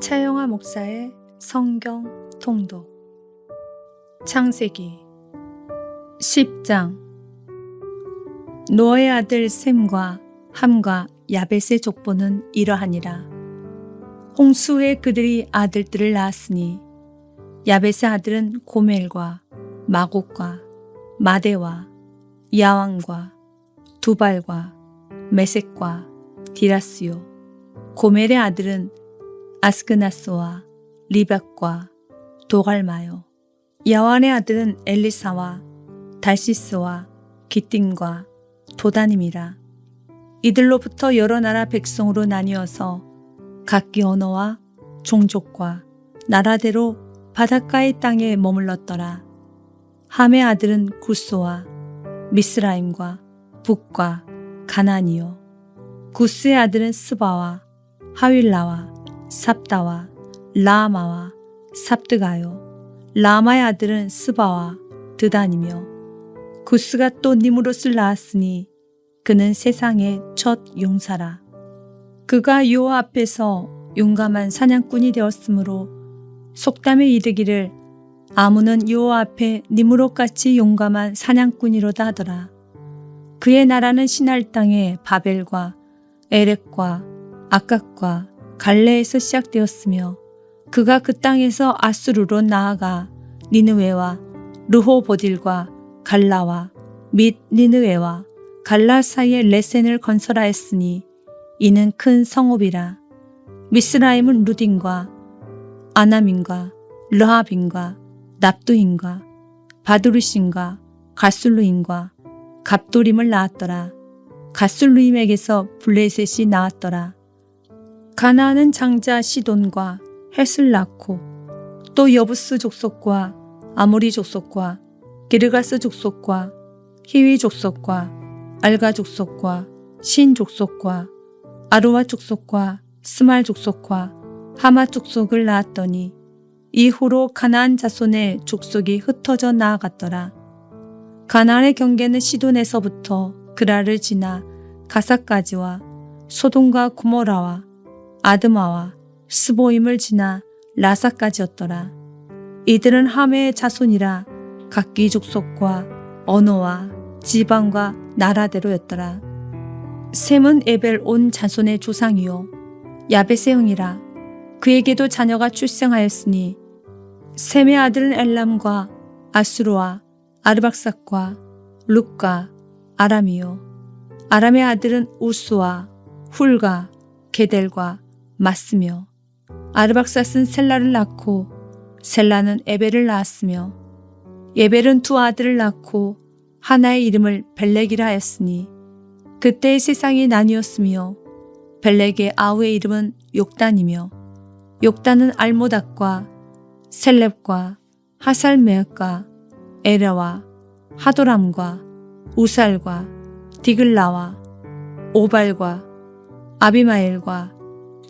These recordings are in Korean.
차영화 목사의 성경 통독. 창세기 10장. 노아의 아들 셈과 함과 야벳의 족보는 이러하니라. 홍수 후에 그들이 아들들을 낳았으니 야벳의 아들은 고멜과 마곡과 마대와 야왕과 두발과 메색과 디라스요. 고멜의 아들은 아스그나스와 리박과 도갈마요. 야완의 아들은 엘리사와 달시스와 기띵과 도다님이라. 이들로부터 여러 나라 백성으로 나뉘어서 각기 언어와 종족과 나라대로 바닷가의 땅에 머물렀더라. 함의 아들은 구스와 미스라임과 북과 가나니요. 구스의 아들은 스바와 하윌라와 삽다와 라마와 삽드가요. 라마의 아들은 스바와 드단이며 구스가 또 니무롯을 낳았으니 그는 세상의 첫 용사라. 그가 요아 앞에서 용감한 사냥꾼이 되었으므로 속담에 이르기를 아무는 요아 앞에 니무롯같이 용감한 사냥꾼이로다 하더라. 그의 나라는 신할 땅의 바벨과 에렉과 아깝과 갈레에서 시작되었으며 그가 그 땅에서 아수르로 나아가 니느웨와 르호보딜과 갈라와 및 니느웨와 갈라 사이에 레센을 건설하였으니 이는 큰 성읍이라. 미스라임은 루딘과 아나민과 르하빈과 납두인과 바두르신과 가술루인과 갑도림을 낳았더라. 가술루임에게서 블레셋이 나왔더라 가나안은 장자 시돈과 헷을 낳고 또 여부스 족속과 아모리 족속과 기르가스 족속과 히위 족속과 알가 족속과 신 족속과 아루와 족속과 스말 족속과 하마 족속을 낳았더니 이후로 가나안 자손의 족속이 흩어져 나아갔더라. 가나안의 경계는 시돈에서부터 그라를 지나 가사까지와 소돔과 구모라와 아드마와 스보임을 지나 라사까지였더라. 이들은 함의 자손이라 각기 족속과 언어와 지방과 나라대로였더라. 셈은 에벨 온 자손의 조상이요 야벳의 형이라 그에게도 자녀가 출생하였으니 셈의 아들은 엘람과 아수르와 아르박삭과 룩과 아람이요 아람의 아들은 우스와 훌과 게델과 맞으며 아르박사스는 셀라를 낳고 셀라는 에벨을 낳았으며 예벨은 두 아들을 낳고 하나의 이름을 벨렉이라 하였으니 그때의 세상이 나뉘었으며 벨렉의 아우의 이름은 욕단이며 욕단은 알모닥과 셀렙과 하살메악과 에라와 하도람과 우살과 디글라와 오발과 아비마엘과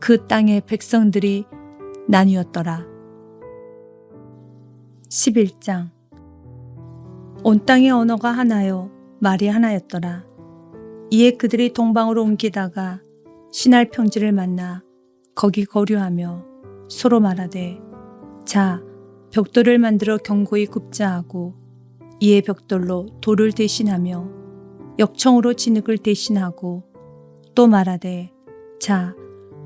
그 땅의 백성들이 나뉘었더라. 11장 온 땅의 언어가 하나요 말이 하나였더라. 이에 그들이 동방으로 옮기다가 신할 평지를 만나 거기 거류하며 서로 말하되 자 벽돌을 만들어 견고히 굽자 하고 이에 벽돌로 돌을 대신하며 역청으로 진흙을 대신하고 또 말하되 자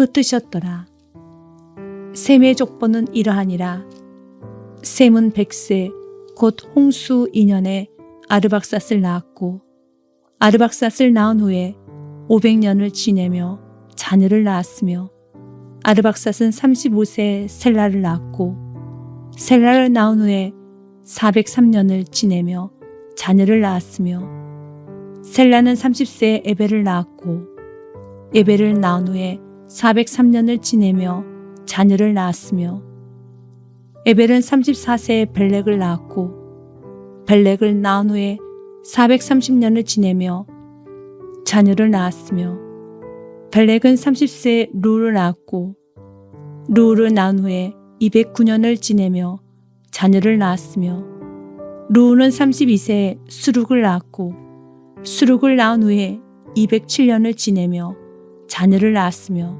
흩으셨더라. 셈의 족보는 이러하니라. 셈은 백세 곧 홍수 2년에 아르박삿을 낳았고 아르박삿을 낳은 후에 500년을 지내며 자녀를 낳았으며 아르박삿은 35세에 셀라를 낳았고 셀라를 낳은 후에 403년을 지내며 자녀를 낳았으며 셀라는 30세에 에벨을 낳았고 에벨을 낳은 후에 403년을 지내며 자녀를 낳았으며 에벨은 34세에 벨렉을 낳았고 벨렉을 낳은 후에 430년을 지내며 자녀를 낳았으며 벨렉은 30세에 루를 낳았고 루를 낳은 후에 209년을 지내며 자녀를 낳았으며 루는 32세에 수룩을 낳았고 수룩을 낳은 후에 207년을 지내며 자녀를 낳았으며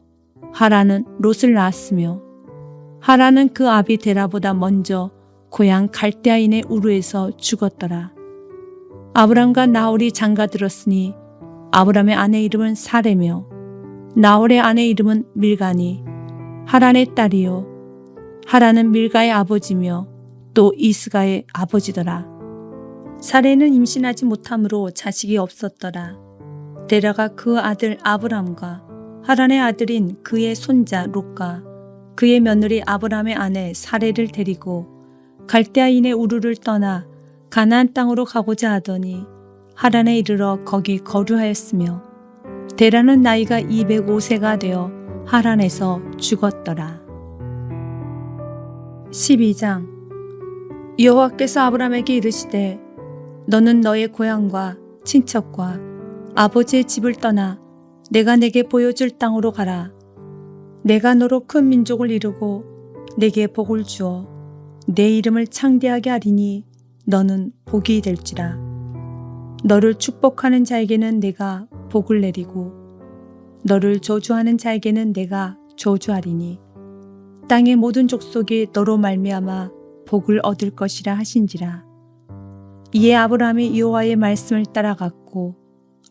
하란은 롯을 낳았으며 하란은 그 아비 데라보다 먼저 고향 갈대아인의 우르에서 죽었더라. 아브람과 나홀이 장가들었으니 아브람의 아내 이름은 사레며 나홀의 아내 이름은 밀가니 하란의 딸이요 하란은 밀가의 아버지며 또 이스가의 아버지더라. 사레는 임신하지 못함으로 자식이 없었더라. 데라가 그 아들 아브람과 하란의 아들인 그의 손자 롯과 그의 며느리 아브람의 아내 사레를 데리고 갈대아인의 우르를 떠나 가나안 땅으로 가고자 하더니 하란에 이르러 거기 거류하였으며 데라는 나이가 205세가 되어 하란에서 죽었더라. 12장 여호와께서 아브람에게 이르시되 너는 너의 고향과 친척과 아버지의 집을 떠나 내가 내게 보여줄 땅으로 가라. 내가 너로 큰 민족을 이루고 내게 복을 주어 내 이름을 창대하게 하리니 너는 복이 될지라. 너를 축복하는 자에게는 내가 복을 내리고 너를 저주하는 자에게는 내가 저주하리니 땅의 모든 족속이 너로 말미암아 복을 얻을 것이라 하신지라. 이에 아브라함이 여호와의 말씀을 따라갔고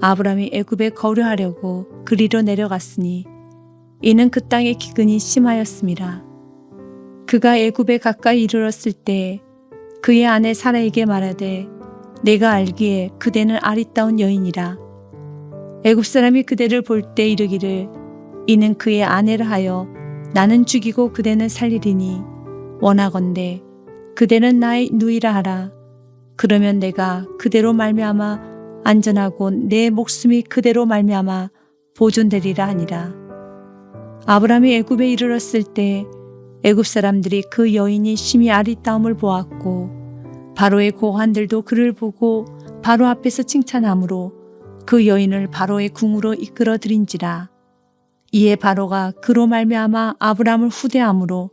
아브람이 애굽에 거류하려고 그리로 내려갔으니 이는 그 땅의 기근이 심하였습니다. 그가 애굽에 가까이 이르렀을 때 그의 아내 사라에게 말하되 내가 알기에 그대는 아리따운 여인이라 애굽 사람이 그대를 볼 때 이르기를 이는 그의 아내라 하여 나는 죽이고 그대는 살리리니 원하건대 그대는 나의 누이라 하라 그러면 내가 그대로 말미암아 안전하고 내 목숨이 그대로 말미암아 보존되리라 하니라 아브라함이 애굽에 이르렀을 때 애굽 사람들이 그 여인이 심히 아리따움을 보았고 바로의 고관들도 그를 보고 바로 앞에서 칭찬함으로 그 여인을 바로의 궁으로 이끌어 들인지라 이에 바로가 그로 말미암아 아브람을 후대함으로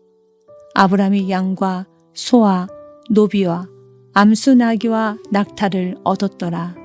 아브람이 양과 소와 노비와 암수 나귀와 낙타를 얻었더라.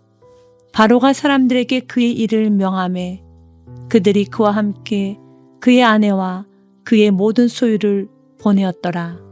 바로가 사람들에게 그의 일을 명함에 그들이 그와 함께 그의 아내와 그의 모든 소유를 보내었더라.